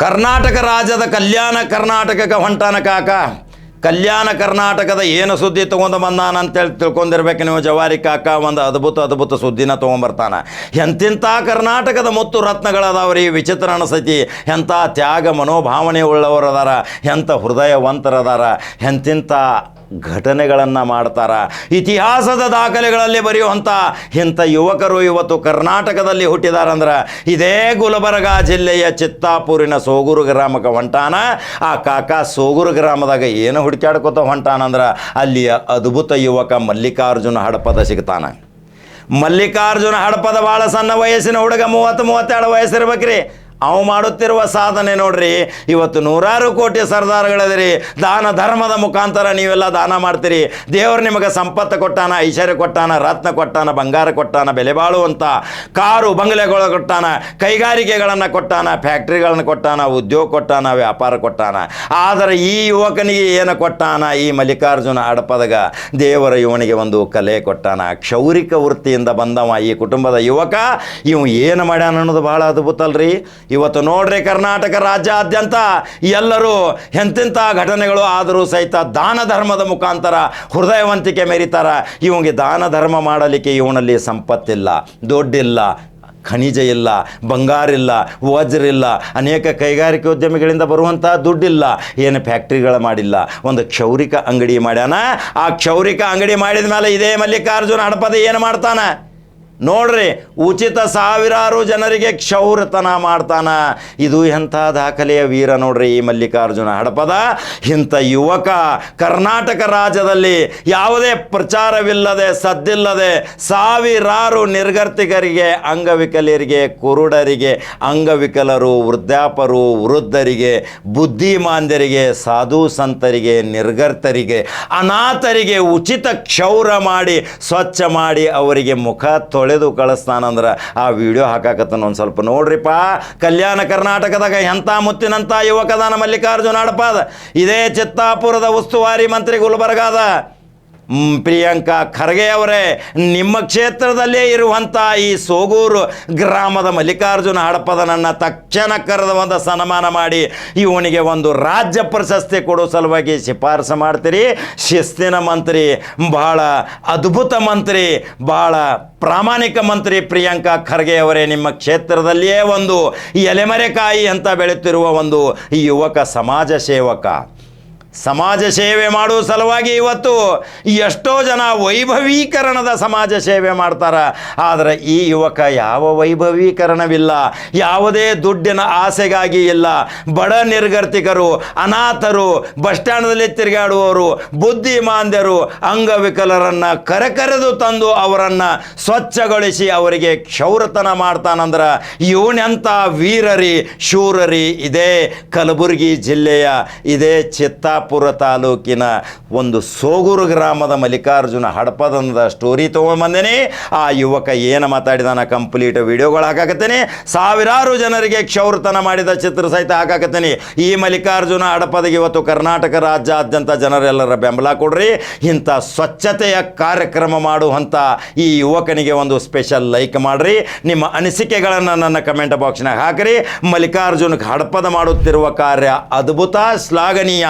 ಕರ್ನಾಟಕ ರಾಜ್ಯದ ಕಲ್ಯಾಣ ಕರ್ನಾಟಕಕ್ಕೆ ಹೊಂಟಾನ ಕಾಕ. ಕಲ್ಯಾಣ ಕರ್ನಾಟಕದ ಏನು ಸುದ್ದಿ ತೊಗೊಂಡು ಬಂದಾನ ಅಂತೇಳಿ ತಿಳ್ಕೊಂಡಿರ್ಬೇಕು ನೀವು ಜವಾರಿ ಕಾಕ. ಒಂದು ಅದ್ಭುತ ಅದ್ಭುತ ಸುದ್ದಿನ ತೊಗೊಂಬರ್ತಾನೆ. ಎಂತಿಂಥ ಕರ್ನಾಟಕದ ಮುತ್ತು ರತ್ನಗಳದಾವ್ರಿ ವಿಚಿತ್ರ ಅನಸತಿ. ಎಂಥ ತ್ಯಾಗ ಮನೋಭಾವನೆ ಉಳ್ಳವರದಾರ ಎಂಥ ಹೃದಯವಂತರದಾರ. ಎಂತಿಂಥ ಘಟನೆಗಳನ್ನು ಮಾಡ್ತಾರ. ಇತಿಹಾಸದ ದಾಖಲೆಗಳಲ್ಲಿ ಬರೆಯುವಂಥ ಇಂಥ ಯುವಕರು ಇವತ್ತು ಕರ್ನಾಟಕದಲ್ಲಿ ಹುಟ್ಟಿದಾರಂದ್ರೆ ಇದೇ ಗುಲ್ಬರ್ಗ ಜಿಲ್ಲೆಯ ಚಿತ್ತಾಪೂರಿನ ಸೋಗೂರು ಗ್ರಾಮಕ್ಕೆ ಹೊಂಟಾನ. ಆ ಕಾಕಾ ಸೋಗೂರು ಗ್ರಾಮದಾಗ ಏನು ಹುಡುಕ್ಯಾಡ್ಕೊತ ಹೊಂಟಾನಂದ್ರೆ ಅಲ್ಲಿಯ ಅದ್ಭುತ ಯುವಕ ಮಲ್ಲಿಕಾರ್ಜುನ ಹಡಪದ ಸಿಗ್ತಾನೆ. ಮಲ್ಲಿಕಾರ್ಜುನ ಹಡಪದ ಭಾಳ ಸಣ್ಣ ವಯಸ್ಸಿನ ಹುಡುಗ ಮೂವತ್ತು, ಮೂವತ್ತೆರಡು ವಯಸ್ಸಿರ್ಬೇಕ್ರಿ. ಅವು ಮಾಡುತ್ತಿರುವ ಸಾಧನೆ ನೋಡ್ರಿ, ಇವತ್ತು ನೂರಾರು ಕೋಟಿ ಸರ್ದಾರ್ಗಳದಿರಿ ದಾನ ಧರ್ಮದ ಮುಖಾಂತರ ನೀವೆಲ್ಲ ದಾನ ಮಾಡ್ತೀರಿ. ದೇವರು ನಿಮಗೆ ಸಂಪತ್ತು ಕೊಟ್ಟಾನ, ಐಶ್ವರ್ಯ ಕೊಟ್ಟಾನ, ರತ್ನ ಕೊಟ್ಟಾನ, ಬಂಗಾರ ಕೊಟ್ಟಾನ, ಬೆಲೆ ಬಾಳುವಂಥ ಕಾರು, ಬಂಗಲೆಗಳು ಕೊಟ್ಟಾನ, ಕೈಗಾರಿಕೆಗಳನ್ನು ಕೊಟ್ಟಾನ, ಫ್ಯಾಕ್ಟ್ರಿಗಳನ್ನು ಕೊಟ್ಟಾನ, ಉದ್ಯೋಗ ಕೊಟ್ಟಾನ, ವ್ಯಾಪಾರ ಕೊಟ್ಟಾನ. ಆದರೆ ಈ ಯುವಕನಿಗೆ ಏನು ಕೊಟ್ಟಾನ? ಈ ಮಲ್ಲಿಕಾರ್ಜುನ ಅಡಪದಗ ದೇವರ ಇವನಿಗೆ ಒಂದು ಕಲೆ ಕೊಟ್ಟಾನ. ಕ್ಷೌರಿಕ ವೃತ್ತಿಯಿಂದ ಬಂದವ ಈ ಕುಟುಂಬದ ಯುವಕ, ಇವು ಏನು ಮಾಡ್ಯಾನ ಅನ್ನೋದು ಭಾಳ ಅದ್ಭುತ ಅಲ್ರಿ. ಇವತ್ತು ನೋಡ್ರಿ ಕರ್ನಾಟಕ ರಾಜ್ಯಾದ್ಯಂತ ಎಲ್ಲರೂ ಎಂತೆಂಥ ಘಟನೆಗಳು ಆದರೂ ಸಹಿತ ದಾನ ಧರ್ಮದ ಮುಖಾಂತರ ಹೃದಯವಂತಿಕೆ ಮೆರಿತಾರ. ಇವನಿಗೆ ದಾನ ಧರ್ಮ ಮಾಡಲಿಕ್ಕೆ ಇವನಲ್ಲಿ ಸಂಪತ್ತಿಲ್ಲ, ದುಡ್ಡಿಲ್ಲ, ಖನಿಜ ಇಲ್ಲ ಬಂಗಾರಿಲ್ಲ ವಜ್ರಿಲ್ಲ ಅನೇಕ ಕೈಗಾರಿಕೆ ಉದ್ಯಮಿಗಳಿಂದ ಬರುವಂಥ ದುಡ್ಡಿಲ್ಲ. ಏನು ಫ್ಯಾಕ್ಟ್ರಿಗಳ ಮಾಡಿಲ್ಲ, ಒಂದು ಕ್ಷೌರಿಕ ಅಂಗಡಿ ಮಾಡ್ಯಾನ. ಆ ಕ್ಷೌರಿಕ ಅಂಗಡಿ ಮಾಡಿದ ಮೇಲೆ ಇದೇ ಮಲ್ಲಿಕಾರ್ಜುನ ಹಡಪದ ಏನು ಮಾಡ್ತಾನ? ನೋಡ್ರಿ, ಉಚಿತ ಸಾವಿರಾರು ಜನರಿಗೆ ಕ್ಷೌರತನ ಮಾಡ್ತಾನ. ಇದು ಎಂಥ ದಾಖಲೆಯ ವೀರ ನೋಡ್ರಿ ಈ ಮಲ್ಲಿಕಾರ್ಜುನ ಹಡಪದ? ಇಂಥ ಯುವಕ ಕರ್ನಾಟಕ ರಾಜ್ಯದಲ್ಲಿ ಯಾವುದೇ ಪ್ರಚಾರವಿಲ್ಲದೆ, ಸದ್ದಿಲ್ಲದೆ ಸಾವಿರಾರು ನಿರ್ಗತಿಕರಿಗೆ ಅಂಗವಿಕಲರಿಗೆ, ಕುರುಡರಿಗೆ, ಅಂಗವಿಕಲರು, ವೃದ್ಧಾಪರು, ವೃದ್ಧರಿಗೆ, ಬುದ್ಧಿಮಾಂದ್ಯರಿಗೆ, ಸಾಧು ಸಂತರಿಗೆ, ನಿರ್ಗರ್ತರಿಗೆ, ಅನಾಥರಿಗೆ ಉಚಿತ ಕ್ಷೌರ ಮಾಡಿ, ಸ್ವಚ್ಛ ಮಾಡಿ ಅವರಿಗೆ ಮುಖ ತೊಳೆದು ಕಳಿಸ್ತಾನಂದ್ರೆ ಆ ವಿಡಿಯೋ ಹಾಕಾಕತ್ತಾನ ಒಂದು ಸ್ವಲ್ಪ. ನೋಡ್ರಿಪ್ಪ, ಕಲ್ಯಾಣ ಕರ್ನಾಟಕದಾಗ ಎಂಥ ಮುತ್ತಿನಂಥ ಯುವಕದಾನ ಮಲ್ಲಿಕಾರ್ಜುನ ಹಡಪದ ಇದೇ ಚಿತ್ತಾಪುರದ ಉಸ್ತುವಾರಿ ಮಂತ್ರಿ ಗುಲ್ಬರ್ಗಾದ ಪ್ರಿಯಾಂಕಾ ಖರ್ಗೆ ಅವರೇ, ನಿಮ್ಮ ಕ್ಷೇತ್ರದಲ್ಲೇ ಇರುವಂಥ ಈ ಸೋಗೂರು ಗ್ರಾಮದ ಮಲ್ಲಿಕಾರ್ಜುನ ಹಡಪದನನ್ನು ತಕ್ಷಣ ಕರೆದ ಒಂದು ಸನ್ಮಾನ ಮಾಡಿ, ಇವನಿಗೆ ಒಂದು ರಾಜ್ಯ ಪ್ರಶಸ್ತಿ ಕೊಡೋ ಸಲುವಾಗಿ ಶಿಫಾರಸು ಮಾಡ್ತೀರಿ. ಶಿಸ್ತಿನ ಮಂತ್ರಿ, ಬಹಳ ಅದ್ಭುತ ಮಂತ್ರಿ, ಬಹಳ ಪ್ರಾಮಾಣಿಕ ಮಂತ್ರಿ ಪ್ರಿಯಾಂಕಾ ಖರ್ಗೆ ಅವರೇ, ನಿಮ್ಮ ಕ್ಷೇತ್ರದಲ್ಲಿಯೇ ಒಂದು ಎಲೆಮರೆಕಾಯಿ ಅಂತ ಬೆಳೆಯುತ್ತಿರುವ ಒಂದು ಯುವಕ ಸಮಾಜ ಸೇವಕ. ಸಮಾಜ ಸೇವೆ ಮಾಡುವ ಸಲುವಾಗಿ ಇವತ್ತು ಎಷ್ಟೋ ಜನ ವೈಭವೀಕರಣದ ಸಮಾಜ ಸೇವೆ ಮಾಡ್ತಾರೆ. ಆದರೆ ಈ ಯುವಕ ಯಾವ ವೈಭವೀಕರಣವಿಲ್ಲ. ಯಾವುದೇ ದುಡ್ಡಿನ ಆಸೆಗಾಗಿ ಇಲ್ಲ. ಬಡ ನಿರ್ಗರ್ತಿಕರು ಅನಾಥರು, ಬಸ್ ಸ್ಟ್ಯಾಂಡ್ದಲ್ಲಿ ತಿರುಗಾಡುವವರು, ಬುದ್ಧಿಮಾಂದ್ಯರು, ಅಂಗವಿಕಲರನ್ನು ಕರೆಕರೆದು ತಂದು ಅವರನ್ನು ಸ್ವಚ್ಛಗೊಳಿಸಿ ಅವರಿಗೆ ಕ್ಷೌರತನ ಮಾಡ್ತಾನಂದ್ರೆ ಇವನೆಂಥ ವೀರರಿ, ಶೂರರಿ ಇದೇ ಕಲಬುರಗಿ ಜಿಲ್ಲೆಯ, ಇದೇ ಚಿತ್ತಾಪುರ ತಾಲೂಕಿನ ಒಂದು ಸೋಗೂರು ಗ್ರಾಮದ ಮಲ್ಲಿಕಾರ್ಜುನ ಹಡಪದಂದ ಸ್ಟೋರಿ ತೊಗೊಂಬಂದೇನೆ ಆ ಯುವಕ ಏನು ಮಾತಾಡಿದಾನ ಕಂಪ್ಲೀಟ್ ವಿಡಿಯೋಗಳು ಹಾಕಾಕತ್ತೇನೆ. ಸಾವಿರಾರು ಜನರಿಗೆ ಕ್ಷೌರತನ ಮಾಡಿದ ಚಿತ್ರ ಸಹಿತ ಹಾಕಾಕತ್ತೇನೆ. ಈ ಮಲ್ಲಿಕಾರ್ಜುನ ಹಡಪದಿಗೆ ಇವತ್ತು ಕರ್ನಾಟಕ ರಾಜ್ಯಾದ್ಯಂತ ಜನರೆಲ್ಲರ ಬೆಂಬಲ ಕೊಡ್ರಿ. ಇಂಥ ಸ್ವಚ್ಛತೆಯ ಕಾರ್ಯಕ್ರಮ ಮಾಡುವಂಥ ಈ ಯುವಕನಿಗೆ ಒಂದು ಸ್ಪೆಷಲ್ ಲೈಕ್ ಮಾಡ್ರಿ. ನಿಮ್ಮ ಅನಿಸಿಕೆಗಳನ್ನು ನನ್ನ ಕಮೆಂಟ್ ಬಾಕ್ಸ್ನಾಗ ಹಾಕ್ರಿ. ಮಲ್ಲಿಕಾರ್ಜುನ್ ಹಡಪದ ಮಾಡುತ್ತಿರುವ ಕಾರ್ಯ ಅದ್ಭುತ, ಶ್ಲಾಘನೀಯ.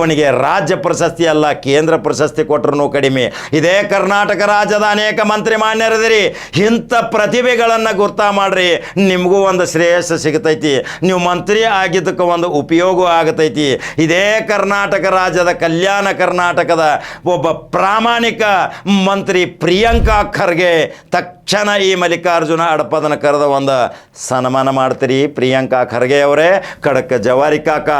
ಇವನಿಗೆ ರಾಜ್ಯ ಪ್ರಶಸ್ತಿ ಅಲ್ಲ, ಕೇಂದ್ರ ಪ್ರಶಸ್ತಿ ಕೊಟ್ಟರು ಕಡಿಮೆ. ಇದೇ ಕರ್ನಾಟಕ ರಾಜ್ಯದ ಅನೇಕ ಮಂತ್ರಿ ಮಾನ್ಯರದಿರಿ. ಇಂಥ ಪ್ರತಿಭೆಗಳನ್ನು ಗುರ್ತ ಮಾಡ್ರಿ. ನಿಮಗೂ ಒಂದು ಶ್ರೇಯಸ್ಸು ಸಿಗತೈತಿ. ನೀವು ಮಂತ್ರಿ ಆಗಿದ್ದಕ್ಕೆ ಒಂದು ಉಪಯೋಗ ಆಗತೈತಿ. ಇದೇ ಕರ್ನಾಟಕ ರಾಜ್ಯದ ಕಲ್ಯಾಣ ಕರ್ನಾಟಕದ ಒಬ್ಬ ಪ್ರಾಮಾಣಿಕ ಮಂತ್ರಿ ಪ್ರಿಯಾಂಕಾ ಖರ್ಗೆ ತಕ್ಷಣ ಈ ಮಲ್ಲಿಕಾರ್ಜುನ ಅಡಪದನ ಕರೆದ ಒಂದು ಸನ್ಮಾನ ಮಾಡ್ತೀರಿ ಪ್ರಿಯಾಂಕಾ ಖರ್ಗೆ ಅವರೇ. ಖಡಕ್ ಜವಾರಿ ಕಾಕ,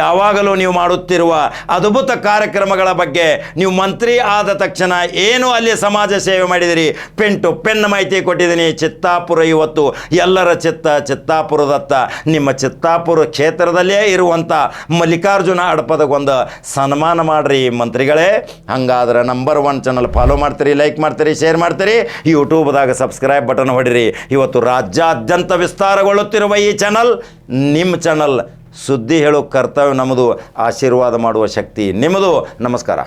ಯಾವಾಗಲೂ ನೀವು ಮಾಡುತ್ತಿರುವ ಅದ್ಭುತ ಕಾರ್ಯಕ್ರಮಗಳ ಬಗ್ಗೆ ನೀವು ಮಂತ್ರಿ ಆದ ತಕ್ಷಣ ಏನು ಅಲ್ಲಿ ಸಮಾಜ ಸೇವೆ ಮಾಡಿದಿರಿ? ಪೆನ್ ಟು ಪೆನ್ ಮಾಹಿತಿ ಕೊಟ್ಟಿದ್ದೀನಿ. ಚಿತ್ತಾಪುರ ಇವತ್ತು ಎಲ್ಲರ ಚಿತ್ತ ಚಿತ್ತಾಪುರದತ್ತ. ನಿಮ್ಮ ಚಿತ್ತಾಪುರ ಕ್ಷೇತ್ರದಲ್ಲೇ ಇರುವಂಥ ಮಲ್ಲಿಕಾರ್ಜುನ ಅಡಪದಗೊಂದು ಸನ್ಮಾನ ಮಾಡಿರಿ ಮಂತ್ರಿಗಳೇ. ಹಂಗಾದ್ರೆ ನಂಬರ್ ಒನ್ ಚಾನಲ್ ಫಾಲೋ ಮಾಡ್ತೀರಿ ಲೈಕ್ ಮಾಡ್ತೀರಿ ಶೇರ್ ಮಾಡ್ತೀರಿ. ಯೂಟ್ಯೂಬ್ದಾಗ ಸಬ್ಸ್ಕ್ರೈಬ್ ಬಟನ್ ಹೊಡಿರಿ. ಇವತ್ತು ರಾಜ್ಯಾದ್ಯಂತ ವಿಸ್ತಾರಗೊಳ್ಳುತ್ತಿರುವ ಈ ಚಾನಲ್ ನಿಮ್ಮ ಚಾನಲ್ ಸುದ್ದಿ ಹೇಳೋ ಕರ್ತವ್ಯ ನಮ್ಮದು. ಆಶೀರ್ವಾದ ಮಾಡುವ ಶಕ್ತಿ ನಿಮ್ಮದು. ನಮಸ್ಕಾರ.